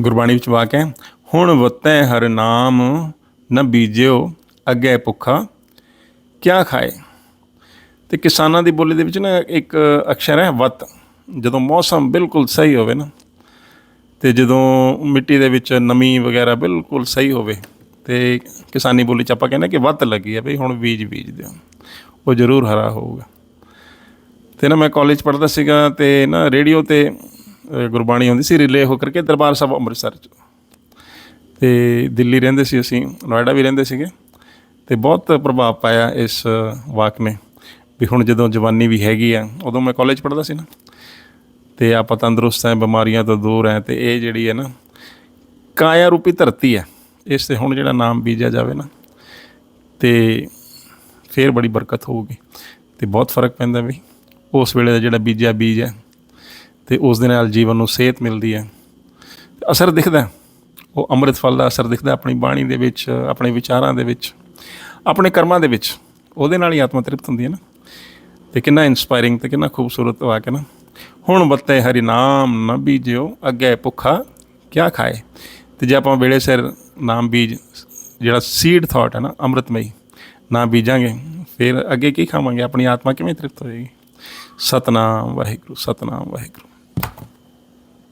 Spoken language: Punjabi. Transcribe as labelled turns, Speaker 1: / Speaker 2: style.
Speaker 1: ਗੁਰਬਾਣੀ ਵਿੱਚ ਵਾਕ ਹੈ, ਹੁਣ ਵਤੈ ਹਰ ਨਾਮ ਨ ਬੀਜਿਓ ਅੱਗੇ ਭੁੱਖਾ, ਕਿਆ ਖਾਏ? ਤੇ ਕਿਸਾਨਾਂ ਦੀ ਬੋਲੀ ਦੇ ਵਿੱਚ ਨਾ ਇੱਕ ਅਕਸ਼ਰ ਹੈ, ਵਤ ਜਦੋਂ ਮੌਸਮ ਬਿਲਕੁਲ ਸਹੀ ਹੋਵੇ ਨਾ, ਤੇ ਜਦੋਂ ਮਿੱਟੀ ਦੇ ਵਿੱਚ ਨਮੀ ਵਗੈਰਾ ਬਿਲਕੁਲ ਸਹੀ ਹੋਵੇ, ਤੇ ਕਿਸਾਨੀ ਬੋਲੀ ਚ ਆਪਾਂ ਕਹਿੰਦੇ ਕਿ ਵੱਤ ਲੱਗੀ ਹੈ ਬਈ ਹੁਣ ਬੀਜ ਬੀਜ ਦਿਓ ਉਹ ਜ਼ਰੂਰ ਹਰਾ ਹੋਊਗਾ। ਤੇ ਨਾ ਮੈਂ ਕਾਲਜ ਪੜ੍ਹਦਾ ਸੀਗਾ ਤੇ ਨਾ ਰੇਡੀਓ ਤੇ ਗੁਰਬਾਣੀ ਹੁੰਦੀ ਸੀ ਰਿਲੇ ਹੋ ਕਰਕੇ ਦਰਬਾਰ ਸਾਹਿਬ ਅੰਮ੍ਰਿਤਸਰ ਚ। ਤੇ ਦਿੱਲੀ ਰਹਿੰਦੇ ਸੀ ਅਸੀਂ, ਨੋਇਡਾ ਵੀ ਰਹਿੰਦੇ ਸੀਗੇ। ਤੇ ਬਹੁਤ ਪ੍ਰਭਾਵ ਪਾਇਆ ਇਸ ਵਾਕ ਨੇ ਵੀ ਹੁਣ ਜਦੋਂ ਜਵਾਨੀ ਵੀ ਹੈਗੀ ਆ, ਉਦੋਂ ਮੈਂ ਕਾਲਜ ਪੜ੍ਹਦਾ ਸੀ ਨਾ। ਤੇ ਆਪਾਂ ਤੰਦਰੁਸਤ ਹੈ ਬਿਮਾਰੀਆਂ ਤੋਂ ਦੂਰ ਹੈ ਤੇ ਇਹ ਜਿਹੜੀ ਹੈ ਨਾ, ਕਾਇਆ ਰੂਪੀ ਧਰਤੀ ਹੈ ਇਸ ਤੇ ਹੁਣ ਜਿਹੜਾ ਨਾਮ ਬੀਜਿਆ ਜਾਵੇ ਨਾ, ਤੇ ਫੇਰ ਬੜੀ ਬਰਕਤ ਹੋਊਗੀ। ਤੇ ਬਹੁਤ ਫ਼ਰਕ ਪੈਂਦਾ ਵੀ, ਉਸ ਵੇਲੇ ਦਾ ਜਿਹੜਾ ਬੀਜਿਆ ਬੀਜ ਹੈ ਤੇ ਉਸ ਦੇ ਨਾਲ ਜੀਵਨ ਨੂੰ ਸਿਹਤ ਮਿਲਦੀ ਹੈ। ਅਸਰ ਦਿਖਦਾ ਉਹ ਅੰਮ੍ਰਿਤ ਫਲ ਦਾ ਅਸਰ ਦਿਖਦਾ ਆਪਣੀ ਬਾਣੀ ਦੇ ਵਿੱਚ, ਆਪਣੇ ਵਿਚਾਰਾਂ ਦੇ ਵਿੱਚ, ਆਪਣੇ ਕਰਮਾਂ ਦੇ ਵਿੱਚ। ਉਹਦੇ ਨਾਲ ਹੀ ਆਤਮਾ ਤ੍ਰਿਪਤ ਹੁੰਦੀ ਹੈ ਨਾ। ਤੇ ਕਿੰਨਾ ਇਨਸਪਾਇਰਿੰਗ ਤੇ ਕਿੰਨਾ ਖੂਬਸੂਰਤ ਵਾਕ ਹੈ ਨਾ। ਹੁਣ ਬੱਤੇ ਹਰੀ ਨਾਮ ਨਾ ਬੀਜਿਓ, ਅੱਗੇ ਭੁੱਖਾ ਕਿਆ ਖਾਏ। ਤੇ ਜੇ ਆਪਾਂ ਵੇਲੇ ਸਿਰ ਨਾਮ ਬੀਜ, ਜਿਹੜਾ ਸੀਡ ਥਾਟ ਹੈ ਨਾ, ਅੰਮ੍ਰਿਤਮਈ, ਨਾ ਬੀਜਾਂਗੇ, ਫਿਰ ਅੱਗੇ ਕੀ ਖਾਵਾਂਗੇ? ਆਪਣੀ ਆਤਮਾ ਕਿਵੇਂ ਤ੍ਰਿਪਤ ਹੋਏਗੀ? ਸਤਨਾਮ ਵਾਹਿਗੁਰੂ ਸਤਨਾਮ ਵਾਹਿਗੁਰੂ।